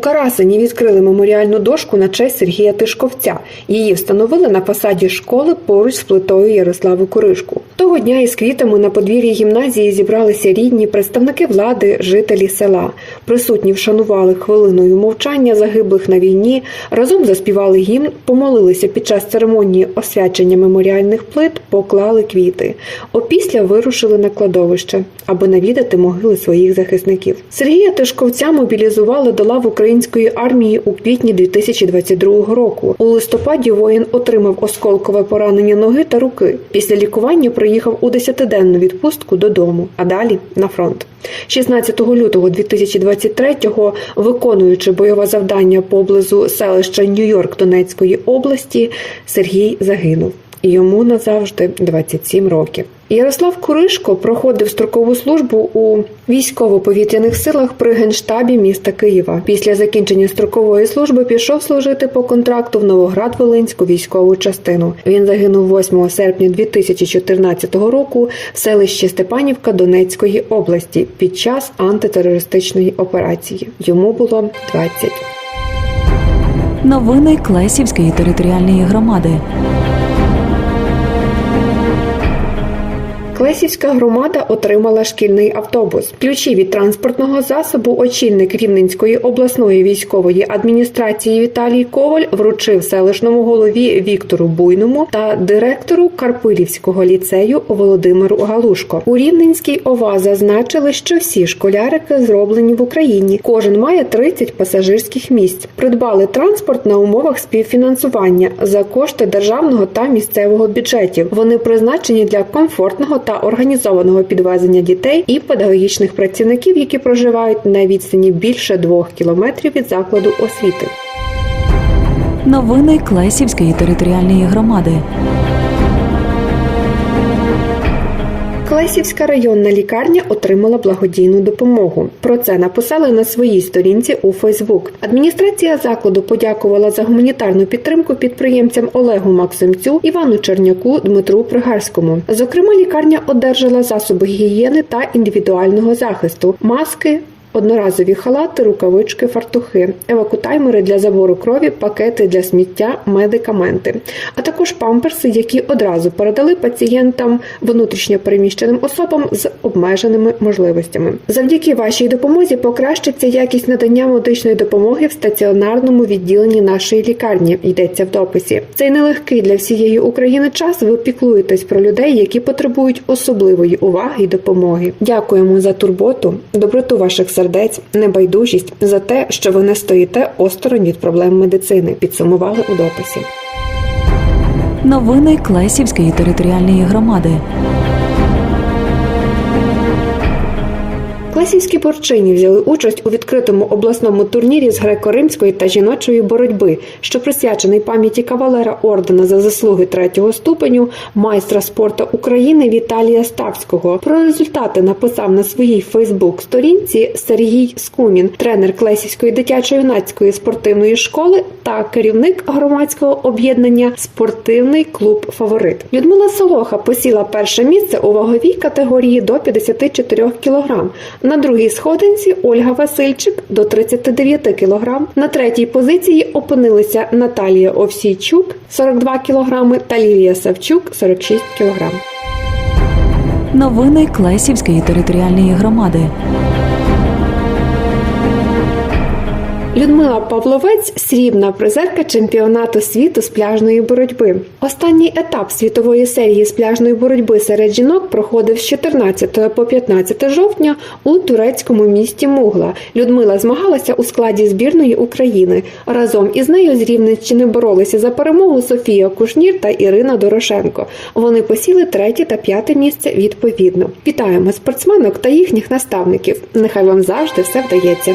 Карасині відкрили меморіальну дошку на честь Сергія Тишковця. Її встановили на фасаді школи поруч з плитою Ярославу Куришку. Того дня із квітами на подвір'ї гімназії зібралися рідні, представники влади, жителі села. Присутні вшанували хвилиною мовчання загиблих на війні, разом заспівали гімн, помолилися під час церемонії освячення меморіальних плит, поклали квіти. Опісля вирушили на кладовище, аби навідати могили своїх захисників. Сергія Тишковця мобілізували до лав української армії у квітні 2022 року. У листопаді воїн отримав осколкове поранення ноги та руки. Після лікування приїхав у 10-денну відпустку додому, а далі на фронт. 16 лютого 2023-го, виконуючи бойове завдання поблизу селища Нью-Йорк Донецької області, Сергій загинув. І Йому назавжди 27 років. Ярослав Куришко проходив строкову службу у військово-повітряних силах при генштабі міста Києва. Після закінчення строкової служби пішов служити по контракту в Новоград-Волинську військову частину. Він загинув 8 серпня 2014 року в селищі Степанівка Донецької області під час антитерористичної операції. Йому було 20. Новини Клесівської територіальної громади. Клесівська громада отримала шкільний автобус. Ключі від транспортного засобу очільник Рівненської обласної військової адміністрації Віталій Коваль вручив селищному голові Віктору Буйному та директору Карпилівського ліцею Володимиру Галушко. У Рівненській ОВА зазначили, що всі школярики зроблені в Україні. Кожен має 30 пасажирських місць. Придбали транспорт на умовах співфінансування за кошти державного та місцевого бюджетів. Вони призначені для комфортного та організованого підвезення дітей і педагогічних працівників, які проживають на відстані більше двох кілометрів від закладу освіти. Новини Клесівської територіальної громади. Клесівська районна лікарня отримала благодійну допомогу. Про це написали на своїй сторінці у Фейсбук. Адміністрація закладу подякувала за гуманітарну підтримку підприємцям Олегу Максимцю, Івану Черняку, Дмитру Пригарському. Зокрема, лікарня одержала засоби гігієни та індивідуального захисту, маски. Одноразові халати, рукавички, фартухи, евакутаймери для забору крові, пакети для сміття, медикаменти, а також памперси, які одразу передали пацієнтам внутрішньо переміщеним особам з обмеженими можливостями. Завдяки вашій допомозі покращиться якість надання медичної допомоги в стаціонарному відділенні нашої лікарні. Йдеться в дописі. Цей нелегкий для всієї України час. Ви піклуєтесь про людей, які потребують особливої уваги і допомоги. Дякуємо за турботу, доброту ваших сердець, небайдужість за те, що ви не стоїте осторонь від проблем медицини. Підсумували у дописі. Новини Клесівської територіальної громади. Класівські борчині взяли участь у відкритому обласному турнірі з греко-римської та жіночої боротьби, що присвячений пам'яті кавалера ордена за заслуги третього ступеню, майстра спорту України Віталія Ставського. Про результати написав на своїй Фейсбук-сторінці Сергій Скумін, тренер Клесівської дитячо-юнацької спортивної школи та керівник громадського об'єднання Спортивний клуб Фаворит. Людмила Солоха посіла перше місце у ваговій категорії до 54 кг. На другій сходинці Ольга Васильчик до 39 кг. На третій позиції опинилися Наталія Овсійчук 42 кг та Лілія Савчук 46 кг. Новини Клесівської територіальної громади. Людмила Павловець срібна призерка чемпіонату світу з пляжної боротьби. Останній етап світової серії з пляжної боротьби серед жінок проходив з 14 по 15 жовтня у турецькому місті Мугла. Людмила змагалася у складі збірної України. Разом із нею з Рівненщини боролися за перемогу Софія Кушнір та Ірина Дорошенко. Вони посіли третє та п'яте місце відповідно. Вітаємо спортсменок та їхніх наставників. Нехай вам завжди все вдається.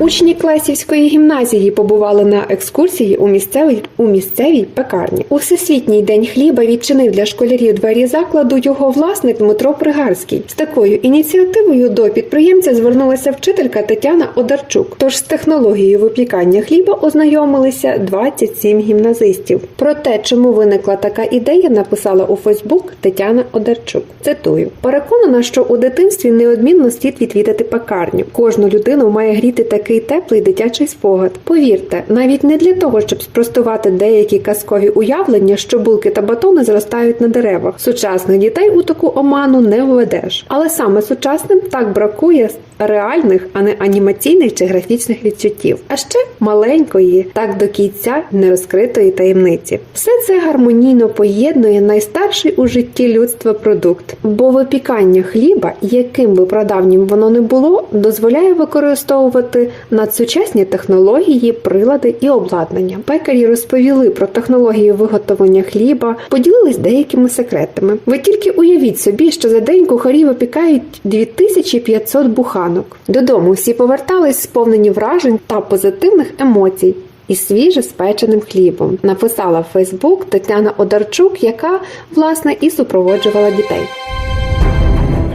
Учні Клесівської гімназії побували на екскурсії у місцевій у місцевій пекарні. У всесвітній день хліба відчинив для школярів двері закладу його власник Дмитро Пригарський. З такою ініціативою до підприємця звернулася вчителька Тетяна Одарчук. Тож з технологією випікання хліба ознайомилися 27 гімназистів. Про те, чому виникла така ідея, написала у Фейсбук Тетяна Одарчук. Цитую: переконана, що у дитинстві неодмінно слід відвідати пекарню. Кожну людину має гріти такий теплий дитячий спогад. Повірте, навіть не для того, щоб спростувати деякі казкові уявлення, що булки та батони зростають на деревах. Сучасних дітей у таку оману не введеш. Але саме сучасним так бракує реальних, а не анімаційних чи графічних відчуттів. А ще маленької, так до кінця нерозкритої таємниці. Все це гармонійно поєднує найстарший у житті людства продукт, бо випікання хліба, яким би прадавнім воно не було, дозволяє використовувати надсучасні технології, прилади і обладнання. Пекарі розповіли про технологію виготовлення хліба, поділились деякими секретами. Ви тільки уявіть собі, що за день кухарі випікають 2500 буханок. Додому всі повертались сповнені вражень та позитивних емоцій. Із свіже спеченим хлібом написала в Фейсбук Тетяна Одарчук, яка власне і супроводжувала дітей.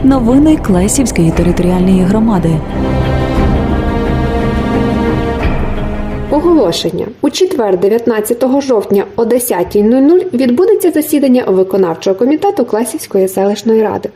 Новини Клесівської територіальної громади. Оголошення у четвер, 19 жовтня о 10.00 відбудеться засідання виконавчого комітету Класівської селищної ради.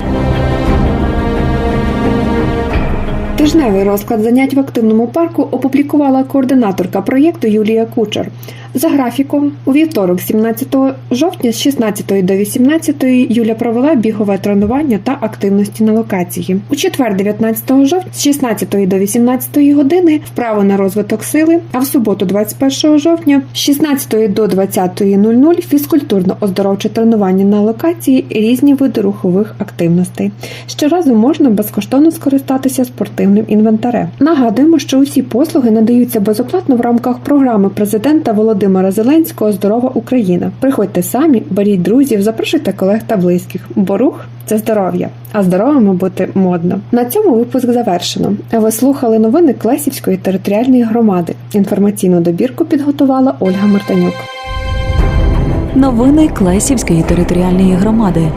Тижневий розклад занять в активному парку опублікувала координаторка проєкту Юлія Кучер. За графіком, у вівторок, 17 жовтня, з 16 до 18 Юля провела бігове тренування та активності на локації. У четвер, 19 жовтня, з 16 до 18 години вправо на розвиток сили, а в суботу, 21 жовтня, з 16 до 20.00 фізкультурно-оздоровче тренування на локації різні види рухових активностей. Щоразу можна безкоштовно скористатися спортивним інвентарем. Нагадуємо, що усі послуги надаються безоплатно в рамках програми президента Володимира Зеленського Здорова Україна. Приходьте самі, беріть друзів, запрошуйте колег та близьких, бо рух це здоров'я, а здоровими бути модно. На цьому випуск завершено. Ви слухали новини Клесівської територіальної громади. Інформаційну добірку підготувала Ольга Мартанюк. Новини Клесівської територіальної громади.